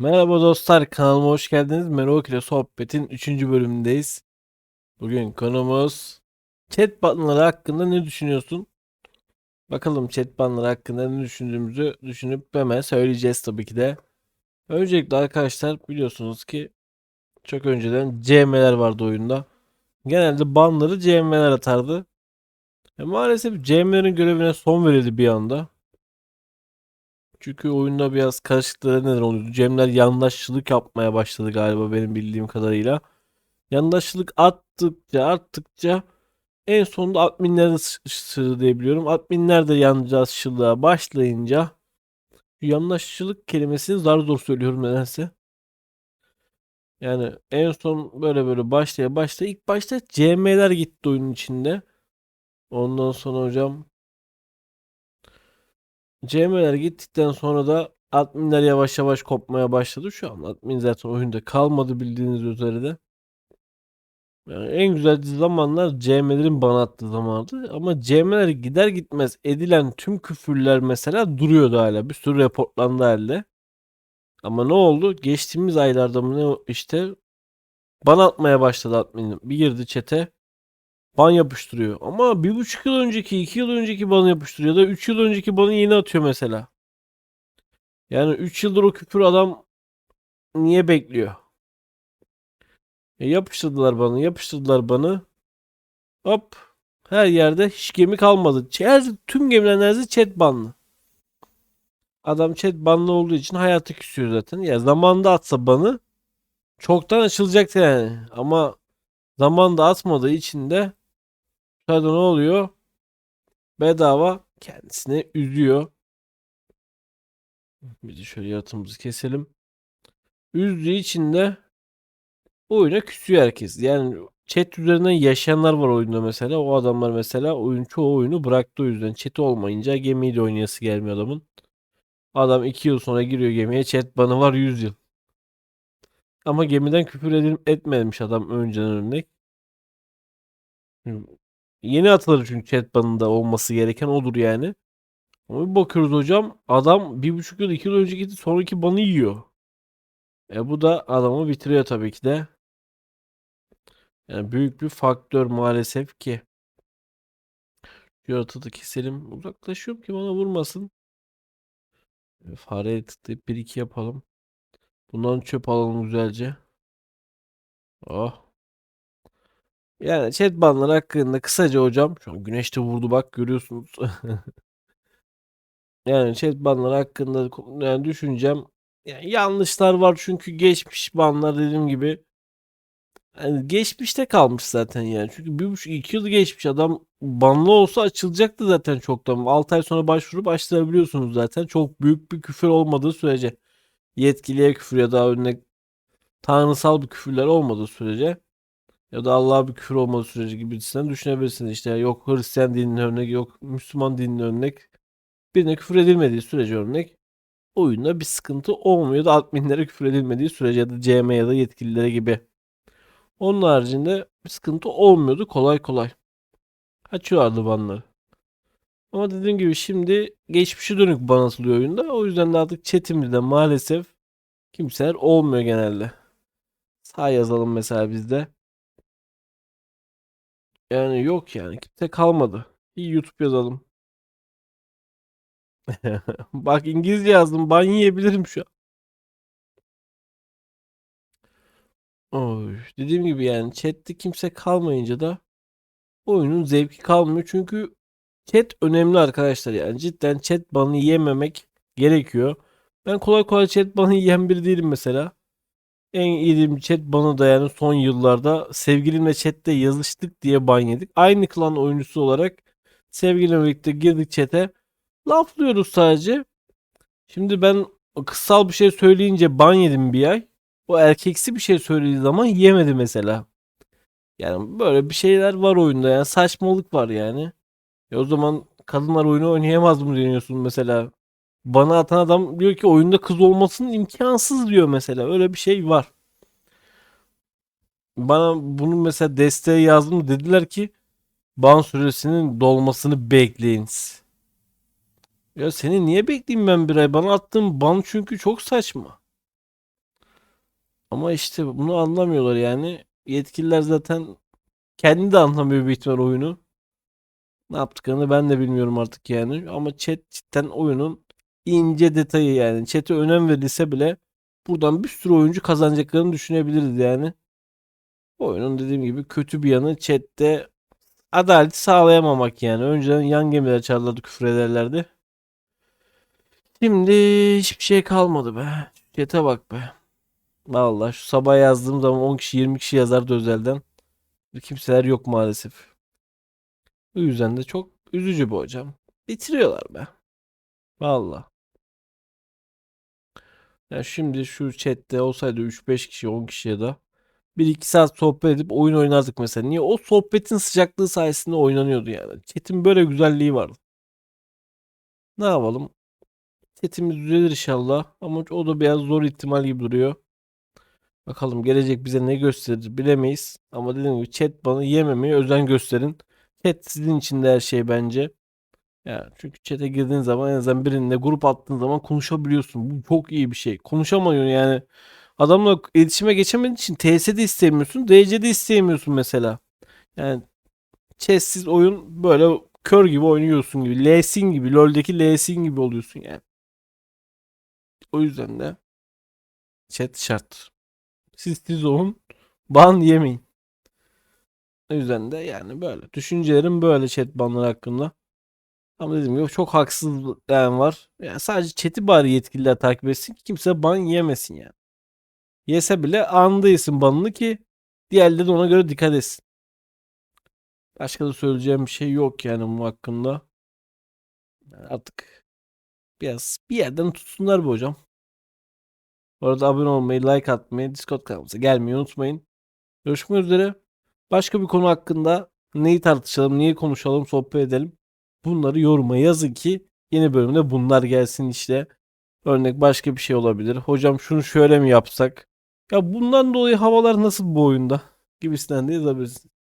Merhaba dostlar, kanalıma hoş geldiniz. Merak ile sohbetin 3. bölümündeyiz. Bugün konumuz chat buttonları hakkında ne düşünüyorsun? Bakalım chat buttonları hakkında ne düşündüğümüzü düşünüp hemen söyleyeceğiz tabii ki de. Öncelikle arkadaşlar biliyorsunuz ki çok önceden CM'ler vardı oyunda. Genelde banları CM'ler atardı. E maalesef CM'lerin görevine son verildi bir anda. Çünkü oyunda biraz karışıklıklara neden oluyordu. Cemler yandaşçılık yapmaya başladı galiba benim bildiğim kadarıyla. Yandaşçılık arttıkça arttıkça en sonunda adminler de sıçradı diye biliyorum. Adminler de yandaşçılığa başlayınca yandaşçılık kelimesini zar zor söylüyorum nedense. Yani en son böyle böyle başlaya başlaya ilk başta CM'ler gitti oyunun içinde. Ondan sonra hocam CM'ler gittikten sonra da adminler yavaş yavaş kopmaya başladı. Şu an admin zaten oyunda kalmadı bildiğiniz üzere de. Yani en güzel zamanlar CM'lerin bana attığı zamandı. Ama CM'ler gider gitmez edilen tüm küfürler mesela duruyordu hala. Bir sürü reportlandı halde. Ama ne oldu? Geçtiğimiz aylarda mı ne işte ban atmaya başladı admin. Bir girdi çete ban yapıştırıyor. Ama bir buçuk yıl önceki, iki yıl önceki banı yapıştırıyor ya da üç yıl önceki banı yeni atıyor mesela. Yani 3 yıldır o küfür adam niye bekliyor? E yapıştırdılar bana, yapıştırdılar bana. Hop. Her yerde hiç gemi kalmadı. Her, tüm gemiler neredeyse chat banlı. Adam chat banlı olduğu için hayatı küsüyor zaten. Ya zamanında atsa banı çoktan açılacaktı yani. Ama zamanda atmadığı için de Ne oluyor? Bedava kendisini üzüyor. De şöyle yaratımımızı keselim. Üzdüğü için de oyuna küsüyor herkes. Yani chat üzerinden yaşayanlar var oyunda mesela. O adamlar mesela oyun çoğu oyunu bıraktı o yüzden. Chat olmayınca gemiyle oynayası gelmiyor adamın. Adam 2 yıl sonra giriyor gemiye chat banı var 100 yıl. Ama gemiden küfür edil etmemiş adam önceden örnek. Yeni atılır çünkü chat banında olması gereken odur yani. Ama bir bakıyoruz hocam adam bir buçuk yıl iki yıl önce gitti sonraki banı yiyor. E bu da adamı bitiriyor tabii ki de. Yani büyük bir faktör maalesef ki. Şu yaratığı da keselim. Uzaklaşıyorum ki bana vurmasın. E, Fareye tıklayıp bir iki yapalım. Bundan çöp alalım güzelce. Oh. Yani chat banları hakkında kısaca hocam. Şu an güneş de vurdu bak görüyorsunuz. yani chat banları hakkında yani düşüncem yani yanlışlar var çünkü geçmiş banlar dediğim gibi yani geçmişte kalmış zaten yani. Çünkü bir buçuk iki yıl geçmiş adam banlı olsa açılacaktı zaten çoktan. 6 ay sonra başvurup açtırabiliyorsunuz zaten. Çok büyük bir küfür olmadığı sürece. Yetkiliye küfür ya da örnek tanrısal bir küfürler olmadığı sürece ya da Allah'a bir küfür olmadığı sürece gibisinden düşünebilirsiniz. İşte yok Hristiyan dininin örnek, yok Müslüman dininin örnek. Birine küfür edilmediği sürece örnek oyunda bir sıkıntı olmuyor da adminlere küfür edilmediği sürece ya da CM ya da yetkililere gibi. Onun haricinde bir sıkıntı olmuyordu kolay kolay. Açıyorlardı banları. Ama dediğim gibi şimdi geçmişe dönük ban atılıyor oyunda. O yüzden de artık chatimizde maalesef kimseler olmuyor genelde. Sağ yazalım mesela bizde. Yani yok yani kimse kalmadı. Bir YouTube yazalım. Bak İngilizce yazdım. Ban yiyebilirim şu an. Oy, dediğim gibi yani chatte kimse kalmayınca da oyunun zevki kalmıyor. Çünkü chat önemli arkadaşlar yani cidden chat banı yememek gerekiyor. Ben kolay kolay chat banı yiyen biri değilim mesela. En yediğim chat banı da yani son yıllarda sevgilimle chatte yazıştık diye ban yedik. Aynı klan oyuncusu olarak sevgilimle birlikte girdik chat'e. Laflıyoruz sadece. Şimdi ben kıssal bir şey söyleyince ban yedim bir ay. O erkeksi bir şey söylediği zaman yemedi mesela. Yani böyle bir şeyler var oyunda yani saçmalık var yani. E o zaman kadınlar oyunu oynayamaz mı deniyorsun mesela. Bana atan adam diyor ki oyunda kız olmasının imkansız diyor mesela. Öyle bir şey var. Bana bunun mesela desteği yazdım dediler ki ban süresinin dolmasını bekleyiniz. Ya seni niye bekleyeyim ben bir ay? Bana attığın ban çünkü çok saçma. Ama işte bunu anlamıyorlar yani. Yetkililer zaten kendi de anlamıyor büyük ihtimal oyunu. Ne yaptıklarını ben de bilmiyorum artık yani. Ama chat cidden oyunun ince detayı yani. Chat'e önem verilse bile buradan bir sürü oyuncu kazanacaklarını düşünebiliriz yani. Oyunun dediğim gibi kötü bir yanı chat'te adaleti sağlayamamak yani. Önceden yan gemiler çağırırlardı küfür ederlerdi. Şimdi hiçbir şey kalmadı be. Chat'e bak be. Vallahi şu sabah yazdığım zaman 10 kişi 20 kişi yazardı özelden. Kimseler yok maalesef. Bu yüzden de çok üzücü bu hocam. Bitiriyorlar be. Vallahi. Ya şimdi şu chatte olsaydı 3-5 kişi 10 kişi ya da 1-2 saat sohbet edip oyun oynardık mesela. Niye? O sohbetin sıcaklığı sayesinde oynanıyordu yani. Chat'in böyle güzelliği vardı. Ne yapalım? Chat'imiz düzelir inşallah. Ama o da biraz zor ihtimal gibi duruyor. Bakalım gelecek bize ne gösterir bilemeyiz. Ama dediğim gibi chat bana yememeye özen gösterin. Chat sizin için de her şey bence. Ya çünkü chat'e girdiğin zaman en azından birinle grup attığın zaman konuşabiliyorsun. Bu çok iyi bir şey. Konuşamıyorsun yani. Adamla iletişime geçemediğin için TS'de istemiyorsun. DC'de isteyemiyorsun mesela. Yani chesssiz oyun böyle kör gibi oynuyorsun gibi. L'sin gibi. LoL'deki L'sin gibi oluyorsun yani. O yüzden de chat şart. Siz siz olun. Ban yemeyin. O yüzden de yani böyle. Düşüncelerim böyle chat banları hakkında. Ama dediğim gibi çok haksız yani var. Yani sadece chat'i bari yetkililer takip etsin ki kimse ban yemesin yani. Yese bile anında yesin banını ki diğerleri de ona göre dikkat etsin. Başka da söyleyeceğim bir şey yok yani bu hakkında. Yani artık biraz bir yerden tutsunlar bu hocam. Bu arada abone olmayı, like atmayı, Discord kanalımıza gelmeyi unutmayın. Görüşmek üzere. Başka bir konu hakkında neyi tartışalım, neyi konuşalım, sohbet edelim. Bunları yoruma yazın ki yeni bölümde bunlar gelsin işte. Örnek başka bir şey olabilir. Hocam şunu şöyle mi yapsak? Ya bundan dolayı havalar nasıl bu oyunda? Gibisinden de yazabilirsiniz.